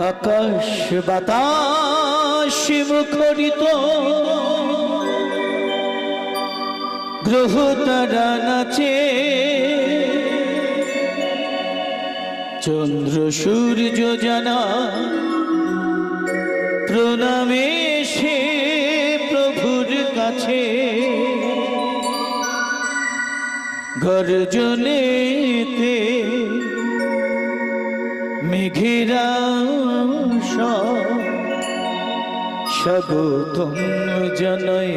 আকাশ বাতাস মুখরিত। গ্রহ তারা নাচে। চন্দ্র সূর্য জানা। প্রণামে সে প্রভুর কাছে। গর্জনেতে মেঘেরা স্বাগতম জানাই।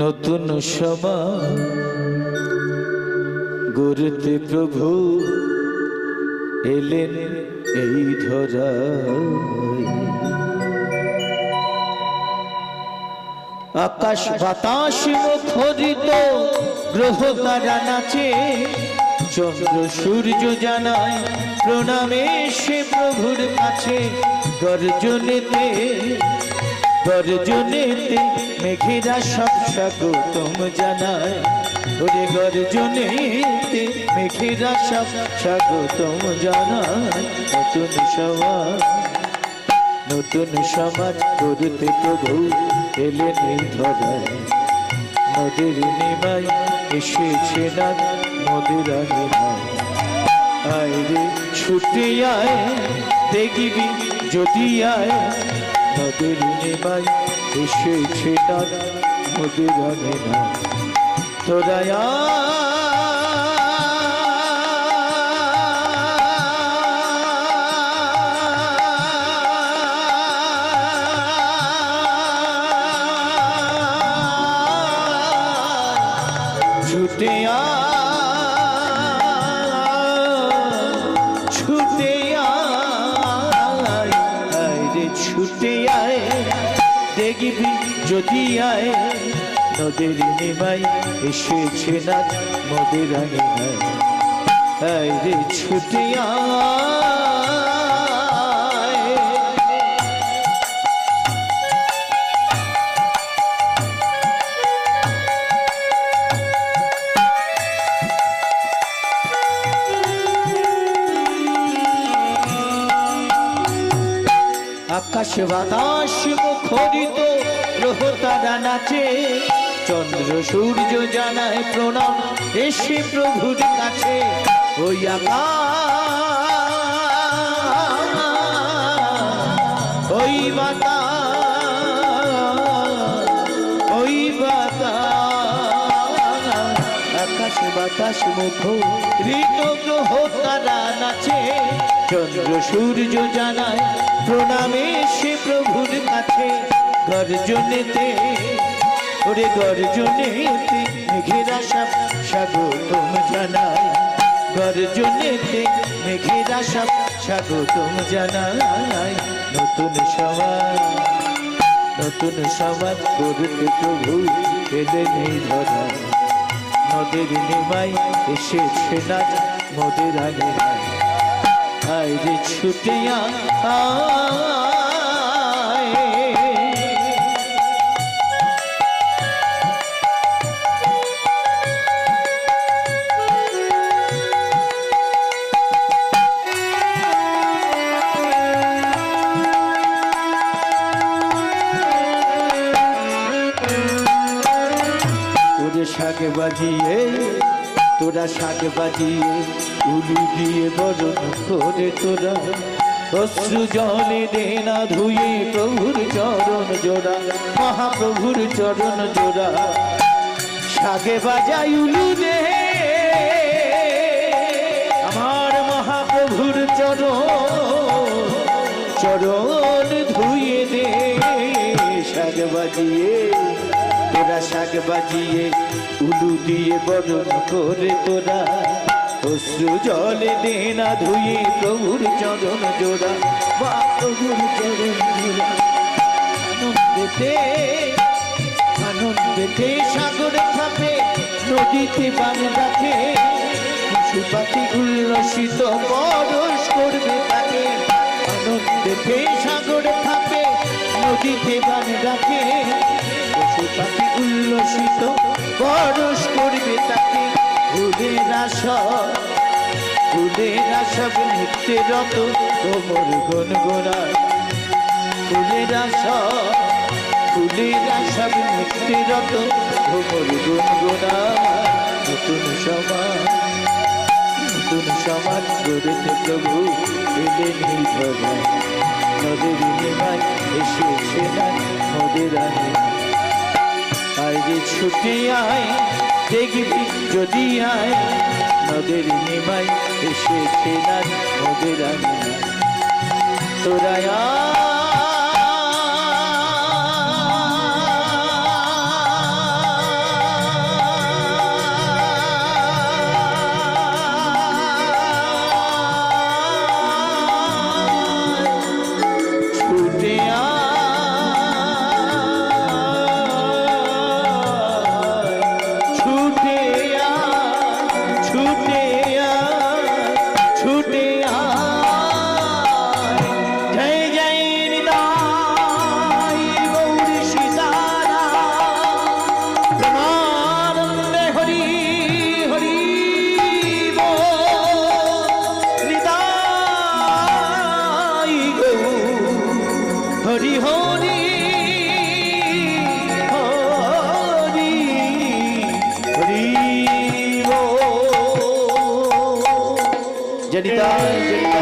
নতুন সমা গড়তে প্রভু এলেন এই ধরায়। আকাশ বাতাস মুখরিত, গ্রহ তারা নাচে। চন্দ্র সূর্য জানায় প্রণামে সে প্রভুর কাছে। গর্জনেতে গর্জনেতে মেঘেরা সব স্বাগতম জানায়। ওরে গর্জনেতে মেঘেরা সব স্বাগতম জানায়। নতুন সবাই নতুন সমাজ গড়তে প্রভু এলেন ধরায়। নদীর নিমাই এসেছে না নদীর নিমাই আয় রে ছুটে আয়, দেখিবি যদি আয়। নদীর নেবাই এসেছে না নদীর নিমাই তোরা ছুটে আয় দেখবি যদি আয় নদের নিমাই এসেছে না নদীর নিমাই আয় রে ছুটে আয় আকাশ বাতাস মুখরিত গ্রহ নাচে চন্দ্র সূর্য জানায় প্রণাম, এসে প্রভুর কাছে। ওই আকাশ বাতাস, ওই বাতাস। আকাশ বাতাস মুখ ঋত গ্রহ তারা নাচে চন্দ্র সূর্য জানায়, প্রণামে সে প্রভুর কাছে। গর্জনেতে, ওরে গর্জনেতে মেঘেরা সব স্বাগতম জানায় গর্জনেতে, মেঘেরা সব স্বাগতম জানায় নতুন সমাজ নতুন সমাজ করতে প্রভু এলেন এই ধরায়। নদীর নিমাই এসেছে না মোদের আগে আয়। রে ছুটিয়া শাক বাজিয়ে তোরা শাক বাজিয়ে উলু দিয়ে বরণ করে তোরা। অশ্রু জলে দে না ধুয়ে প্রভুর চরণ জোড়া, মহাপ্রভুর চরণ জোড়া। শাকে বাজাই উলু দে, আমার মহাপ্রভুর চরণ। চরণ ধুয়ে দে, শাক বাজিয়ে। তোরা শাক বাজিয়ে, উলু দিয়ে বরণ করে তোরা। অশ্রু জলে দে না ধুয়ে প্রভুর চরণ জোড়া। বা প্রভুর চরণ জোড়া। আনন্দেতে আনন্দেতে সাগর থাকে নদীতে বান রাখে পশু উল্লসিত পরশ করবে তাকে। আনন্দেতে সাগর থাকে নদীতে বান রাখে পাখি উল্লসিত, পরশ করবে তাকে ভুলের আসর ফুলেরা সব নিত্যে রত তোমর গুনগুনায়। ফুলেরা সব ফুলেরা সব নিত্যে রত তোমর গুনগুনায়। নতুন সমাজ নতুন সমাজ গড়েতে প্রভু এলেন এই ধরায় নদের নিমায় এসেছে না, নদের আনে রে ছুটে আয় দেখবি যদি আয় নদের নিমাই এসেছে না নদের আনে তোরা Angelita, Angelita.